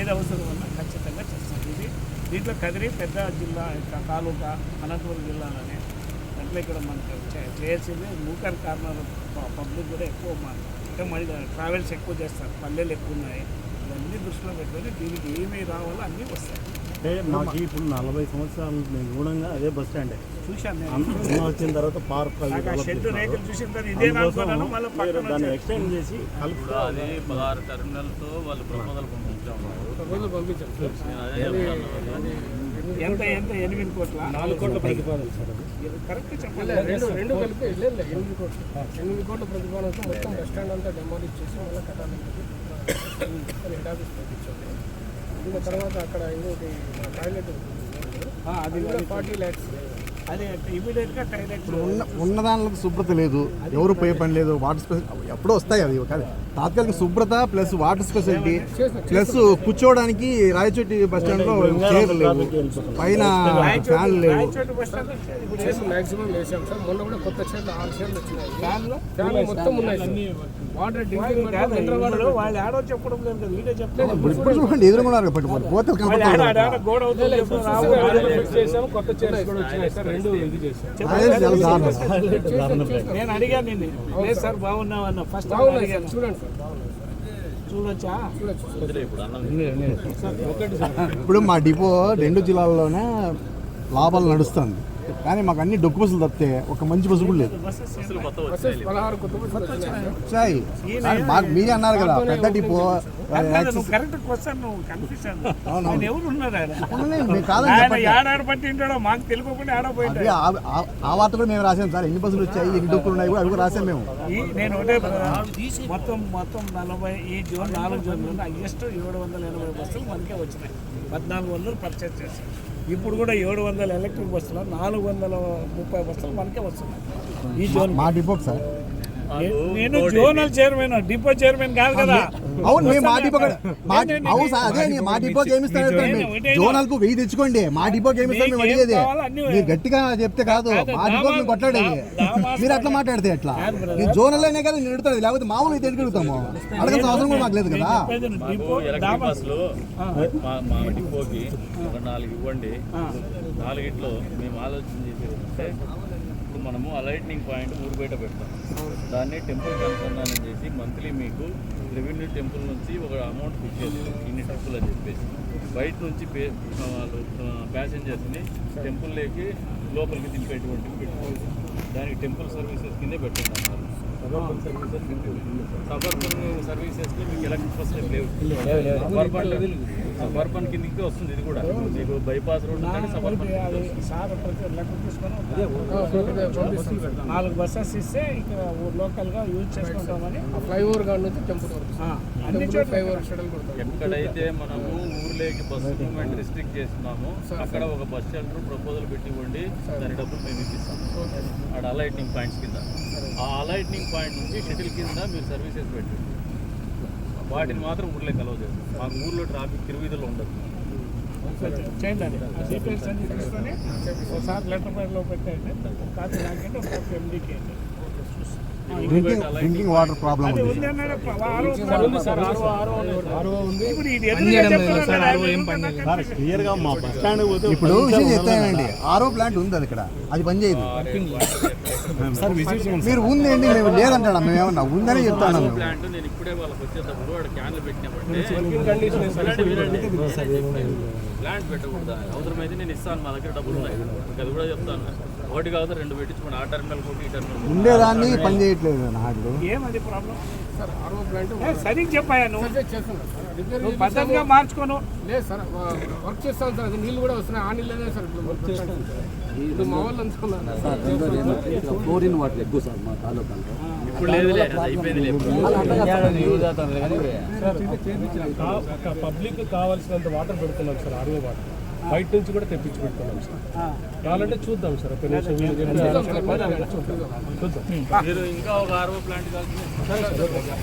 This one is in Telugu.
ఏది అవసరం ఉన్నా ఖచ్చితంగా చేస్తాం. ఇది దీంట్లో కదిరి పెద్ద జిల్లా తాలూకా అనంతపురం జిల్లాలోనే దాంట్లో ఇక్కడ మనకు చేయాల్సింది మూకర్ కార్నర్ పబ్లిక్ కూడా ఎక్కువ అంటే మళ్ళీ ట్రావెల్స్ ఎక్కువ చేస్తారు. పల్లెలు ఎక్కువ ఉన్నాయి. ఇవన్నీ దృష్టిలో పెట్టుకొని దీనికి ఏమి రావాలో అన్నీ వస్తాయి. అంటే మాకు ఇప్పుడు నలభై సంవత్సరాలు నేను గుణంగా అదే బస్ స్టాండ్. చూశాను నేను. అన్న వచ్చిన తర్వాత పార్క్ దాన్ని. ఎక్స్టెండ్ చేసి ఇప్పుడు కలుపుతా అది పదహారు టెర్మినల్తో వాళ్ళు పంపించాము ఎంత ఎంత? ఎనిమిది కోట్ల? నాలుగు కోట్ల ప్రతిపాదన సార్ అది. కరెక్ట్ లేదు, చెప్పాలి రెండు రెండు కలిపి లేదు లేదు, ఎనిమిది కోట్లు. ఎనిమిది కోట్ల ప్రతిపాదనతో మొత్తం బస్ స్టాండ్ అంతా డెమాలిష్ చేసి మళ్ళీ కట్టాలి హెడ్ ఆఫీస్ పంపించాలి ఇంకా తర్వాత అక్కడ ఇంకోటి టాయిలెట్ అది కూడా ఫార్టీ ల్యాక్స్ అది ఇమీడియట్గా టైలెట్ ఉన్న ఉన్న దానిలో శుభ్రత లేదు ఎవరు పోయే పని లేదు వాటర్ స్పెషల్ ఎప్పుడో వస్తాయి అవి కానీ తాత్కాలిక శుభ్రత ప్లస్ వాటర్ స్పెషాలిటీ ప్లస్ కూర్చోవడానికి రాయచోటి బస్ స్టాండ్లో చైర్లు లేవు పైన లేవు ఇప్పుడు కాదు, చెప్పడం లేదు కదా ఇప్పుడు ఇప్పుడు చూడండి ఎదురుకున్నారు పట్టుకోవాలి నేను అడిగాను నిన్ను లేదు సార్. బాగున్నావు అన్న. ఫస్ట్ అడిగాను. చూడండి చూడొచ్చా? ఇప్పుడు మా డిపో రెండు జిల్లాల్లోనే లాభాలు నడుస్తుంది. కానీ మాకు అన్ని డొక్కు బస్సులు తప్పితే ఒక మంచి బస్సు కూడా లేదు. వచ్చాయి. మాకు మీరే అన్నారు కదా పెద్ద డిపో ఆ- వార్త కూడా మేము రాసాం సార్. ఎన్ని బస్సులు వచ్చాయి ఎన్ని డొక్కులు ఉన్నాయి కూడా అవి కూడా రాసాం మేము. నేను ఒకటే మొత్తం మొత్తం నలభై ఈ జోన్ నాలుగు జోన్లు హైయెస్ట్ ఏడు వందల ఎనభై బస్సులు మనకే వచ్చినాయి. పద్నాలుగు వందలు పర్చేజ్ చేశాం ఇప్పుడు కూడా ఏడు వందల ఎలక్ట్రిక్ బస్సులు నాలుగు వందల ముప్పై బస్సులు మనకే వస్తున్నాయి. ఈ జోన్ మా డిపోకి సార్. నేను జోనల్ చైర్మన్ డిపో చైర్మన్ కాదు కదా. అవును మేము మా డిపో అవును సార్ అదే నీ మా డిపోకి ఏమి ఇస్తాను జోనల్కు వెయ్యి తెచ్చుకోండి. మా డిపోకి ఏమి ఇస్తాను మేము అడిగేది. మీరు గట్టిగా చెప్తే కాదు. కాదు, మా డిపోకి మేము కొట్లాడేది. మీరు అట్లా మాట్లాడితే ఎట్లా? ఈ జోనల్ అయినా కదా నేను ఎడుతుంది లేకపోతే మామూలు అయితే ఎడుగుతాము అడగాల్సిన అవసరం కూడా మాకు లేదు కదా. డిపో మా డిపోకి నాలుగు ఇవ్వండి. నాలుగిట్లో మేము ఆలోచన చేసేది. మనము అలైట్నింగ్ పాయింట్ ఊరు బయట పెడతాం. దాన్ని టెంపుల్ అనుసంధానం చేసి మంత్లీ మీకు రెవెన్యూ టెంపుల్ నుంచి ఒక అమౌంట్ ఫిక్స్ చేస్తాం. ఇన్ని టెంపుల్ అని చెప్పేసి. బయట నుంచి పే వాళ్ళు ప్యాసింజర్స్ని టెంపుల్లోకి లోపలికి దింపేటువంటి పెట్టుకోవచ్చు. దానికి టెంపుల్ సర్వీసెస్ కిందే పెట్టండి అన్నారు సబర్బన్ సర్వీసెస్ సబర్బన్ సర్వీసెస్కి మీకు ఎలక్ట్రిక్ బస్సులు లేవు. సబర్బన్ కిందకి వస్తుంది ఇది కూడా. మీకు బైపాస్ రోడ్ నాలుగు బస్సెస్ ఇస్తే ఇక్కడ లోకల్గా యూజ్ చేసుకుంటామని ఆ ఫ్లైఓవర్ కాడ నుంచి టెంపుల్ ఫ్లైఓవర్ షెడల్ ఎక్కడైతే మనము ఊర్లోకి బస్సు మూవ్మెంట్ రిస్ట్రిక్ట్ చేస్తున్నామో అక్కడ ఒక బస్ షెల్టర్ ప్రపోజల్ పెట్టి ఇవ్వండి దాని డబ్బులు మేము ఇప్పిస్తాం. అక్కడ అలైట్నింగ్ పాయింట్స్ కింద. ఆ అలైట్నింగ్ పాయింట్ నుంచి షటిల్ కింద మీరు సర్వీసెస్ పెట్టండి. వాటిని మాత్రం ఊర్లో కలవ చేస్తాం మాకు ఊర్లో ట్రాఫిక్ తిరువిధులు ఉండదు. చేయండి అది. ఆ డీటెయిల్స్ అన్ని తీసుకొని ఒకసారి లెటర్ ప్యాడ్లో పెట్టండి ఎండీకి డ్రింకింగ్ వాటర్ ప్రాబ్లం ఆరో ఉంది ఇప్పుడు ఇది ఎదురుగా చెప్తున్నాడు ఆయన ఎందుకన్నా సార్ క్లియర్గా మా బస్ స్టాండ్ పోతే ఇప్పుడు విషయం చెప్తానండి ఆరో ప్లాంట్ ఉంది అది ఇక్కడ. అది పని చేయదు. సార్ విజిట్ చేయండి మీరు ఉందండి మేము లేదంటాడా? మేము ఏమన్నా ఉందని చెప్తాను ప్లాంట్ నేను ఇప్పుడే వాళ్ళకి వచ్చేటప్పుడు వాడు క్యాన్లు వినండి. ప్లాంట్ పెట్టకూడదా. అవసరమైతే నేను ఇస్తాను మా దగ్గర డబ్బులు ఉన్నాయి. అది కూడా చెప్తాను. ఒకటి కాదు రెండు పెట్టించుకోండి. ఆ టర్మినల్ ఒకటి ఈ టర్మినల్. ఉండేదాన్ని పని చేయట్లేదు నాడు ఏమది problem sir R O plant సరిగ్గా రిపేర్ నువ్వు పద్ధతిగా మార్చుకోను. లేదు సార్ వర్క్ చేస్తాం సార్ అది నీళ్ళు కూడా వస్తున్నాయి ఆ నీళ్ళనే సార్ ఇప్పుడు వర్క్ ఇప్పుడు మా వాళ్ళు వాటర్ ఎక్కువ సార్ మా తాలూకాలో. ఇప్పుడు లేదులే అది అయిపోయింది లేదు పబ్లిక్ కావాల్సినంత వాటర్ పెడుతున్నాం సార్ ఆర్ఓ వాటర్. బయట నుంచి కూడా తెప్పించి పెడుతున్నాం సార్. కావాలంటే చూద్దాం సార్ ఒక నిమిషం చూద్దాం ఇంకా ఒక ఆర్ఓ ప్లాంట్ కావాల్సింది